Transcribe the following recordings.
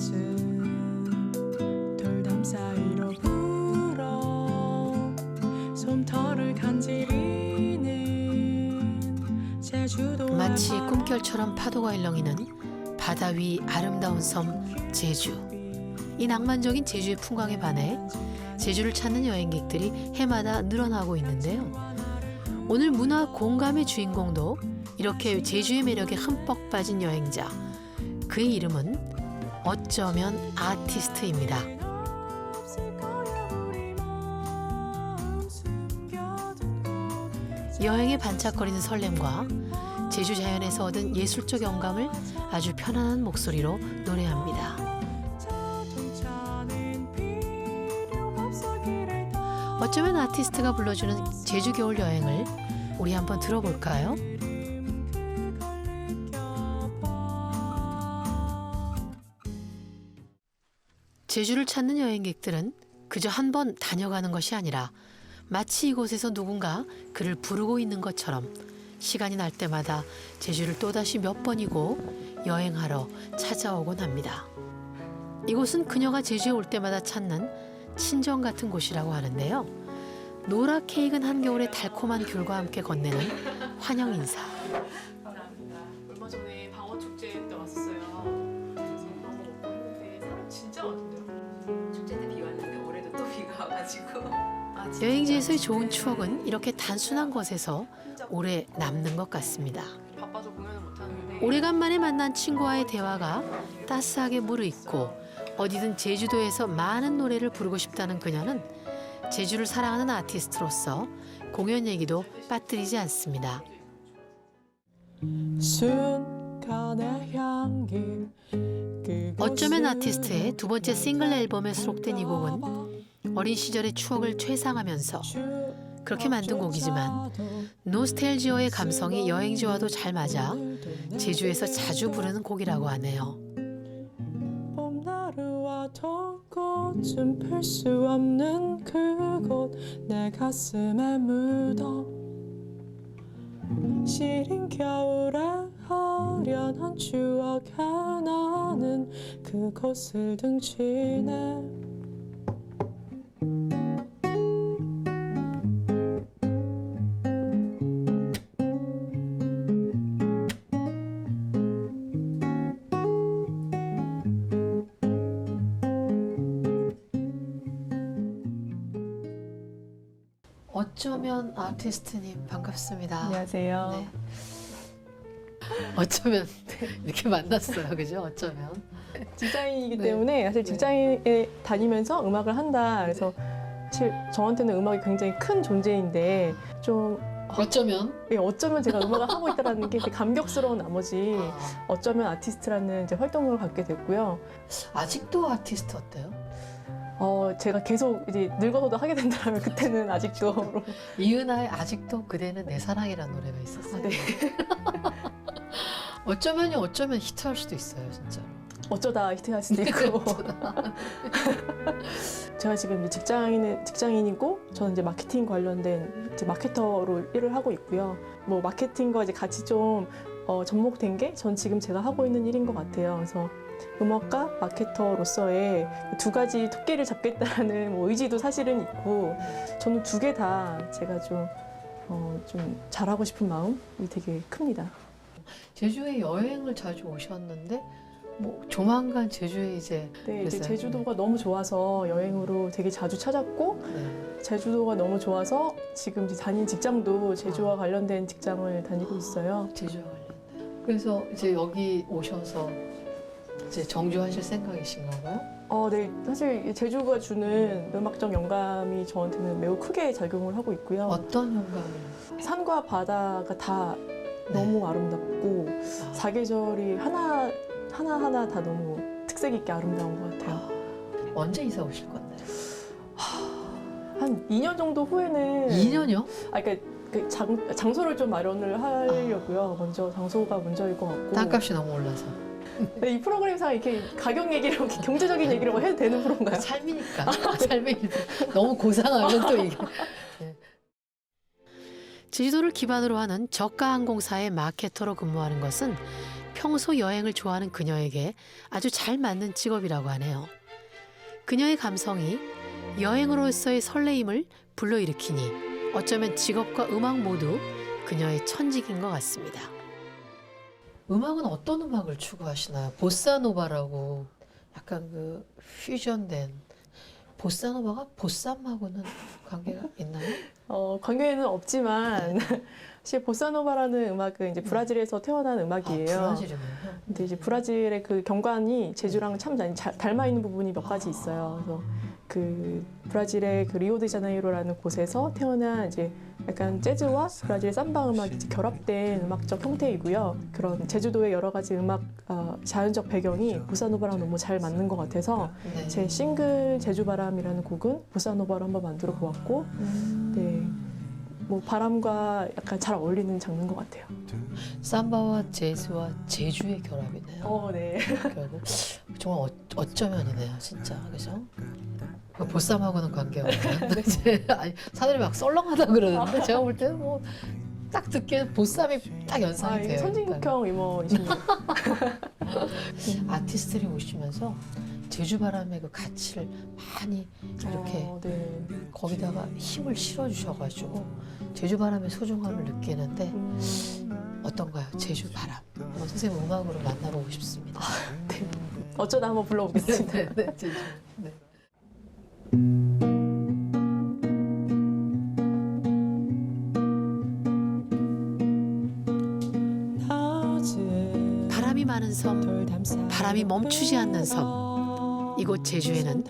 젖은 돌담 사이로 불어 솜털을 간지리는 제주도 마치 꿈결처럼 파도가 일렁이는 바다 위 아름다운 섬 제주. 이 낭만적인 제주의 풍광에 반해 제주를 찾는 여행객들이 해마다 늘어나고 있는데요. 오늘 문화 공감의 주인공도 이렇게 제주의 매력에 흠뻑 빠진 여행자. 그의 이름은 어쩌면 아티스트입니다. 여행에 반짝거리는 설렘과 제주 자연에서 얻은 예술적 영감을 아주 편안한 목소리로 노래합니다. 어쩌면 아티스트가 불러주는 제주 겨울 여행을 우리 한번 들어볼까요? 제주를 찾는 여행객들은 그저 한 번 다녀가는 것이 아니라 마치 이곳에서 누군가 그를 부르고 있는 것처럼 시간이 날 때마다 제주를 또다시 몇 번이고 여행하러 찾아오곤 합니다. 이곳은 그녀가 제주에 올 때마다 찾는 친정 같은 곳이라고 하는데요. 노라 케이크는 한겨울의 달콤한 귤과 함께 건네는 환영 인사. 여행지에서의 좋은 추억은 이렇게 단순한 것에서 오래 남는 것 같습니다. 바빠서 공연을 못 하는데 오래간만에 만난 친구와의 대화가 따스하게 무르익고 어디든 제주도에서 많은 노래를 부르고 싶다는 그녀는 제주를 사랑하는 아티스트로서 공연 얘기도 빠뜨리지 않습니다. 순간의 향기 어쩌면 아티스트의 두 번째 싱글 앨범에 수록된 이 곡은 어린 시절의 추억을 최상하면서 그렇게 만든 곡이지만 노스텔지어의 감성이 여행지와도 잘 맞아 제주에서 자주 부르는 곡이라고 하네요. 봄나루와 동꽃은 필수 없는 그곳 내 가슴에 묻어 시린 겨울의 아련한 추억에 나는 그곳을 등지네 어쩌면 아티스트님 반갑습니다. 안녕하세요. 네. 어쩌면 이렇게 만났어요, 그죠? 어쩌면. 직장인이기 네. 때문에 사실 네. 직장인에 다니면서 음악을 한다. 그래서 사실 저한테는 음악이 굉장히 큰 존재인데 좀 어쩌면 예, 어쩌면 제가 음악을 하고 있다는 게 되게 감격스러운 나머지 아, 어쩌면 아티스트라는 이제 활동을 갖게 됐고요. 아직도 아티스트 어때요? 어, 제가 계속 이제 늙어서도 하게 된다면 그때는 아직도 이은하의 아직도 그대는 내 사랑이라는 노래가 있었어요. 아, 네. 어쩌면이 어쩌면 히트할 수도 있어요, 진짜로. 어쩌다 히트할 수도 있고 제가 지금 이제 직장인 직장인이고 저는 이제 마케팅 관련된 이제 마케터로 일을 하고 있고요. 뭐 마케팅과 이제 같이 좀 어, 접목된 게 전 지금 제가 하고 있는 일인 것 같아요. 그래서 음악가 마케터로서의 두 가지 토끼를 잡겠다는 뭐 의지도 사실은 있고 저는 두 개 다 제가 좀 어, 좀 잘하고 싶은 마음이 되게 큽니다. 제주에 여행을 자주 오셨는데 뭐 조만간 제주에 이제 네, 이제? 제주도가 너무 좋아서 여행으로 되게 자주 찾았고 네. 제주도가 너무 좋아서 지금 이제 다닌 직장도 제주와 관련된 직장을 다니고 있어요. 제주와 관련된. 그래서 이제 여기 오셔서 이제 정주하실 생각이신 건가요? 어, 네, 사실 이 제주가 주는 음악적 영감이 저한테는 매우 크게 작용을 하고 있고요. 어떤 영감을? 산과 바다가 다 너무 아름답고 아, 사계절이 하나 하나 하나 다 너무 특색 있게 아름다운 것 같아요. 언제 이사 오실 건데? 한 2년 정도 후에는 2년이요? 아, 그러니까 그 장, 장소를 좀 마련을 하려고요. 먼저 장소가 먼저일 것 같고. 땅값이 너무 올라서. 네, 이 프로그램상 이렇게 가격 얘기를 이렇게 경제적인 얘기를 해도 되는 프로인가요? 삶이니까. 삶의 일부. 너무 고상하면 또 이게. 네. 제주도를 기반으로 하는 저가 항공사의 마케터로 근무하는 것은 평소 여행을 좋아하는 그녀에게 아주 잘 맞는 직업이라고 하네요. 그녀의 감성이 여행으로서의 설레임을 불러일으키니 어쩌면 직업과 음악 모두 그녀의 천직인 것 같습니다. 음악은 어떤 음악을 추구하시나요? 보사노바라고 약간 그 퓨전된 보사노바가 보쌈하고는 관계가 있나요? 어, 관계는 없지만 사실 보사노바라는 음악은 이제 브라질에서 태어난 음악이에요. 아, 브라질이군요. 근데 이제 브라질의 그 경관이 제주랑 참 많이 자- 닮아 있는 부분이 몇 가지 있어요. 그래서 그 브라질의 그 리오데자네이로라는 곳에서 태어난 이제 약간 재즈와 브라질 삼바 음악이 결합된 음악적 형태이고요. 그런 제주도의 여러 가지 음악 어, 자연적 배경이 보사노바랑 너무 잘 맞는 것 같아서 네. 제 싱글 제주바람이라는 곡은 보사노바로 한번 만들어 보았고, 네. 뭐 바람과 약간 잘 어울리는 장르인 것 같아요. 삼바와 재즈와 제주의 결합이네요. 어, 네. 결국 정말 어, 어쩌면이네요, 진짜 그죠? 그 보쌈하고는 관계없는. 네. 아니 사람들이 막 썰렁하다 그러는데 제가 볼 때는 뭐 딱 듣기에 보쌈이 딱 연상이 아, 돼요. 선진국형 이모이십니다. 아티스트들이 오시면서 제주 바람의 그 가치를 많이 이렇게 어, 네. 거기다가 힘을 실어 주셔가지고 제주 바람의 소중함을 느끼는데 음, 어떤가요? 제주 바람. 한번 선생님 음악으로 만나보고 싶습니다. 어쩌다 한번 불러보겠습니다. 네, 네, 제주. 네. 바람이 많은 섬, 바람이 멈추지 않는 섬. 이곳 제주에는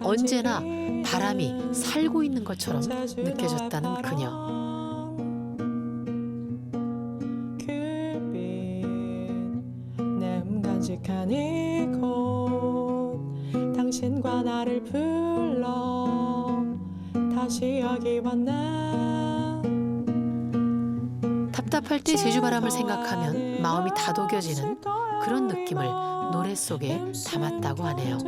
언제나 바람이 살고 있는 것처럼 느껴졌다는 그녀. 내 간직한 이곳 당신과 나를 불러 다시 여기 왔나 답답할 때 제주 바람을 생각하면 마음이 다독여지는 그런 느낌을 노래 속에 담았다고 하네요.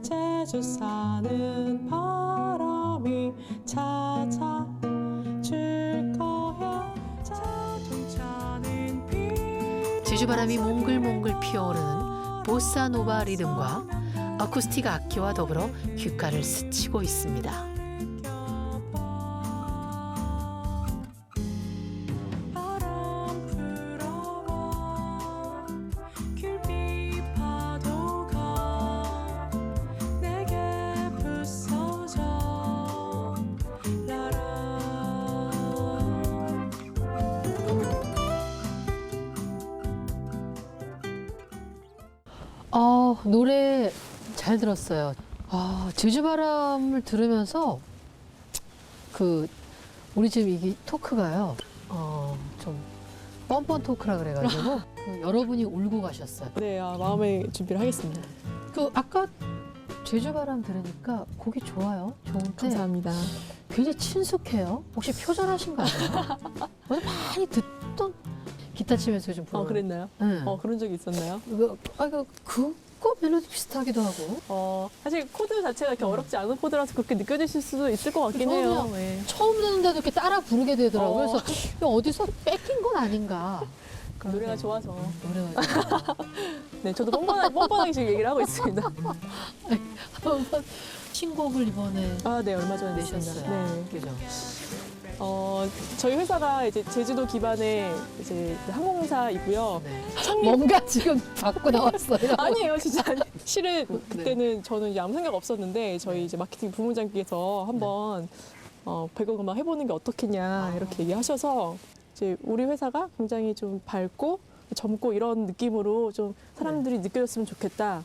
제주 사는 바람이 찾아줄 거야 자동차는 비 제주 바람이 몽글몽글 피어오르는 보사노바 리듬과 아쿠스틱 악기와 더불어 귓가를 스치고 있습니다. 잘 들었어요. 아 제주 바람을 들으면서 그 우리 지금 이게 토크가요. 어 좀 뻔뻔 토크라 그래가지고 그 여러분이 울고 가셨어요. 네, 아, 마음의 준비를 하겠습니다. 그 아까 제주 바람 들으니까 곡이 좋아요. 좋은데 감사합니다. 굉장히 친숙해요. 혹시 표절하신 거 아니에요? 어제 많이 듣던 기타 치면서 좀 부르는. 어, 그랬나요? 응. 어, 그런 적이 있었나요? 이거 아 이거 그거 멜로디 비슷하기도 하고. 어, 사실 코드 자체가 이렇게 어렵지 않은 코드라서 그렇게 느껴지실 수도 있을 것 같긴 해요. 네. 처음 듣는데도 이렇게 따라 부르게 되더라고요. 어. 그래서 이거 어디서 뺏긴 건 아닌가. 노래가 좋아서. 노래가 좋아서. 네, 저도 뻔뻔하게, 뻔뻔하게 지금 얘기를 하고 있습니다. 한번 신곡을 이번에 아, 네, 얼마 전에 내셨어요. 네. 그죠? 어, 저희 회사가 이제 제주도 기반의 이제 그 항공사이고요. 네. 창립 뭔가 지금 받고 나왔어요. 아니에요, 진짜. 아니. 실은 네. 그때는 저는 이제 아무 생각 없었는데 저희 이제 마케팅 부문장께서 한번 어, 배경 음악 해보는 게 어떻겠냐 이렇게 얘기하셔서 이제 우리 회사가 굉장히 좀 밝고 젊고 이런 느낌으로 좀 사람들이 느껴졌으면 좋겠다.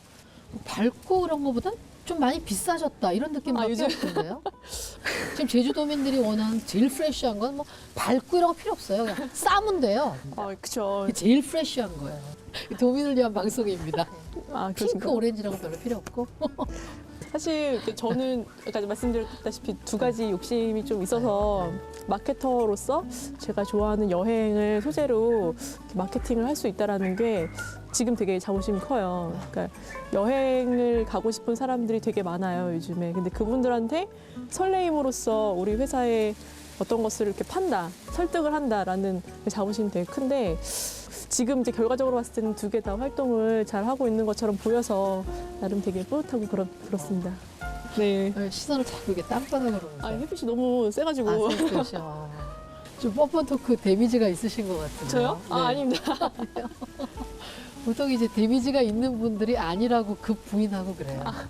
밝고 그런 거보다 좀 많이 비싸졌다 이런 느낌밖에 아, 요즘- 없던데요. 지금 제주도민들이 원하는 제일 프레쉬한 건 뭐 밝고 이런 거 필요 없어요. 그냥 싸면 돼요. 아, 그쵸. 제일 프레쉬한 거예요. 도민을 위한 방송입니다. 아, 핑크 그러신가요? 오렌지라고 별로 필요 없고. 사실 저는 아까 말씀드렸다시피 두 가지 욕심이 좀 있어서 마케터로서 제가 좋아하는 여행을 소재로 마케팅을 할 수 있다라는 게 지금 되게 자부심이 커요. 그러니까 여행을 가고 싶은 사람들이 되게 많아요, 요즘에. 근데 그분들한테 설레임으로써 우리 회사의 그 어떤 것을 이렇게 판다, 설득을 한다라는 그 자부심이 되게 큰데 지금 이제 결과적으로 봤을 때는 두 개 다 활동을 잘 하고 있는 것처럼 보여서 나름 되게 뿌듯하고 그렇, 그렇습니다. 네. 네 시선을 자꾸 이게 땅바닥으로. 아 햇빛이 너무 세가지고. 아, 햇빛이요. 아. 좀 뻔뻔 토크 데미지가 있으신 것 같은데요. 저요? 아, 네. 아 아닙니다. 보통 이제 데미지가 있는 분들이 아니라고 급 부인하고 그래요. 아,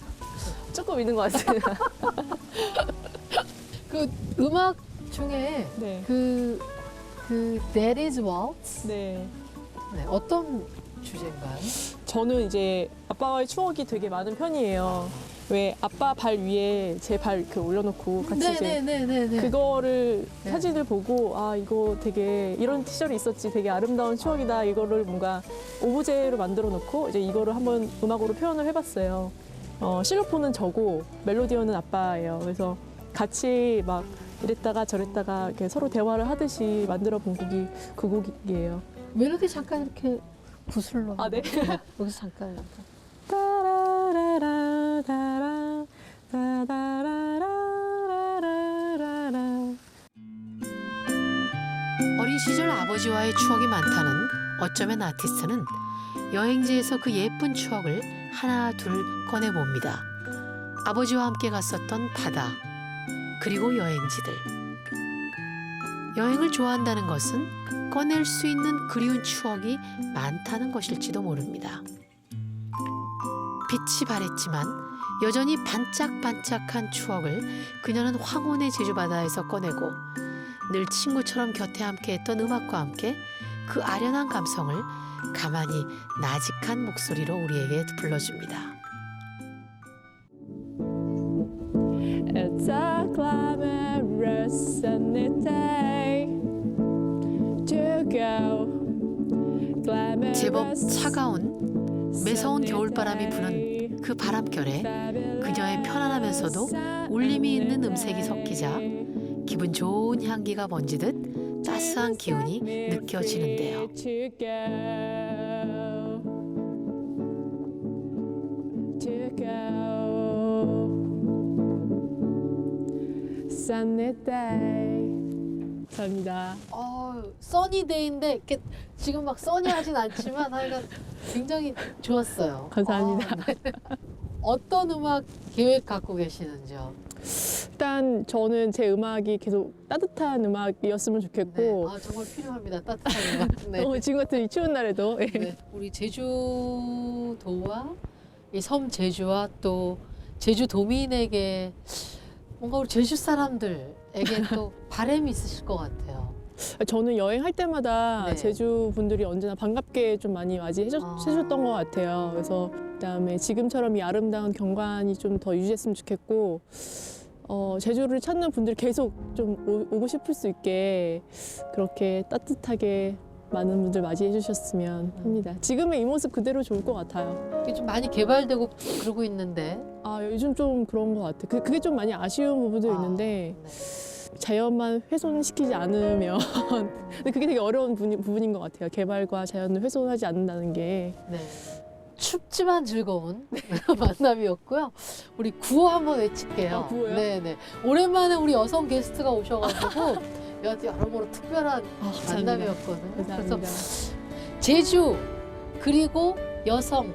조금 있는 것 같습니다. 그 음악 중에 네. 그, 그 That is Waltz? 네. 네, 어떤 주제인가요? 저는 이제 아빠와의 추억이 되게 많은 편이에요. 왜 아빠 발 위에 제 발 이렇게 올려놓고 같이 이제 네네네네. 그거를 네. 사진을 보고 아 이거 되게 이런 시절이 있었지 되게 아름다운 추억이다 이거를 뭔가 오브제로 만들어 놓고 이제 이거를 한번 음악으로 표현을 해봤어요. 어, 실로폰은 저고 멜로디언은 아빠예요. 그래서 같이 막 이랬다가 저랬다가 이렇게 서로 대화를 하듯이 만들어 본 곡이 그 곡이에요. 멜로디 잠깐 이렇게 구슬로. 아, 네? 여기서 잠깐. 따라라라 따라 따라라라라라라 어린 시절 아버지와의 추억이 많다는 어쩌면 아티스트는 여행지에서 그 예쁜 추억을 하나 둘 꺼내봅니다. 아버지와 함께 갔었던 바다, 그리고 여행지들. 여행을 좋아한다는 것은 꺼낼 수 있는 그리운 추억이 많다는 것일지도 모릅니다. 빛이 바랬지만 여전히 반짝반짝한 추억을 그녀는 황혼의 제주바다에서 꺼내고 늘 친구처럼 곁에 함께했던 음악과 함께 그 아련한 감성을 가만히 나직한 목소리로 우리에게 불러줍니다. It's a glamorous sunny day to go. Glamorous 제법 차가운 매서운 겨울바람이 부는. 그 바람결에 그녀의 편안하면서도 울림이 있는 음색이 섞이자 기분 좋은 향기가 번지듯 따스한 기운이 느껴지는데요. To go. Sunny day. 감사합니다. 어, 써니데이인데 이렇게 지금 막 써니하진 않지만 하여간 굉장히 좋았어요. 감사합니다. 어, 네. 어떤 음악 계획 갖고 계시는지요? 일단 저는 제 음악이 계속 따뜻한 음악이었으면 네. 좋겠고 아, 정말 필요합니다. 따뜻한 음악. 네. 어, 지금 같은 이 추운 날에도 예. 네. 우리 제주도와 이 섬 제주와 또 제주 도민에게 뭔가 우리 제주 사람들에게 또 바람이 있으실 것 같아요. 저는 여행할 때마다 네. 제주 분들이 언제나 반갑게 좀 많이 맞이해 주- 아. 해줬던 것 같아요. 그래서 그다음에 지금처럼 이 아름다운 경관이 좀 더 유지했으면 좋겠고 어, 제주를 찾는 분들이 계속 좀 오, 오고 싶을 수 있게 그렇게 따뜻하게 많은 분들 맞이해 주셨으면 합니다. 지금의 이 모습 그대로 좋을 것 같아요. 이게 좀 많이 개발되고 그러고 있는데 아 요즘 좀 그런 것 같아요. 그, 그게 좀 많이 아쉬운 부분도 아, 있는데 네. 자연만 훼손시키지 않으면 근데 그게 되게 어려운 부분이, 부분인 것 같아요. 개발과 자연을 훼손하지 않는다는 게 네. 춥지만 즐거운 만남이었고요. 우리 구호 한번 외칠게요. 아, 구호요? 네네. 오랜만에 우리 여성 게스트가 오셔가지고 여하튼 여러모로 특별한 아, 만남이었거든요. 감사합니다. 그래서 제주 그리고 여성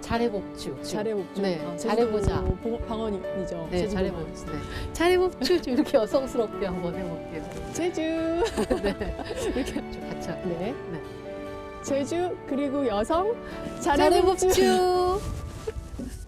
잘해복주. 잘해봅죠. 네, 아, 잘해보자. 보- 방언이죠. 네, 잘해복주. 네. 잘해복주 좀 이렇게 여성스럽게 한번 해볼게요. 제주 네. 이렇게 좀 같이 할게요. 네. 네. 제주 그리고 여성 잘해봅죠. 잘해복주.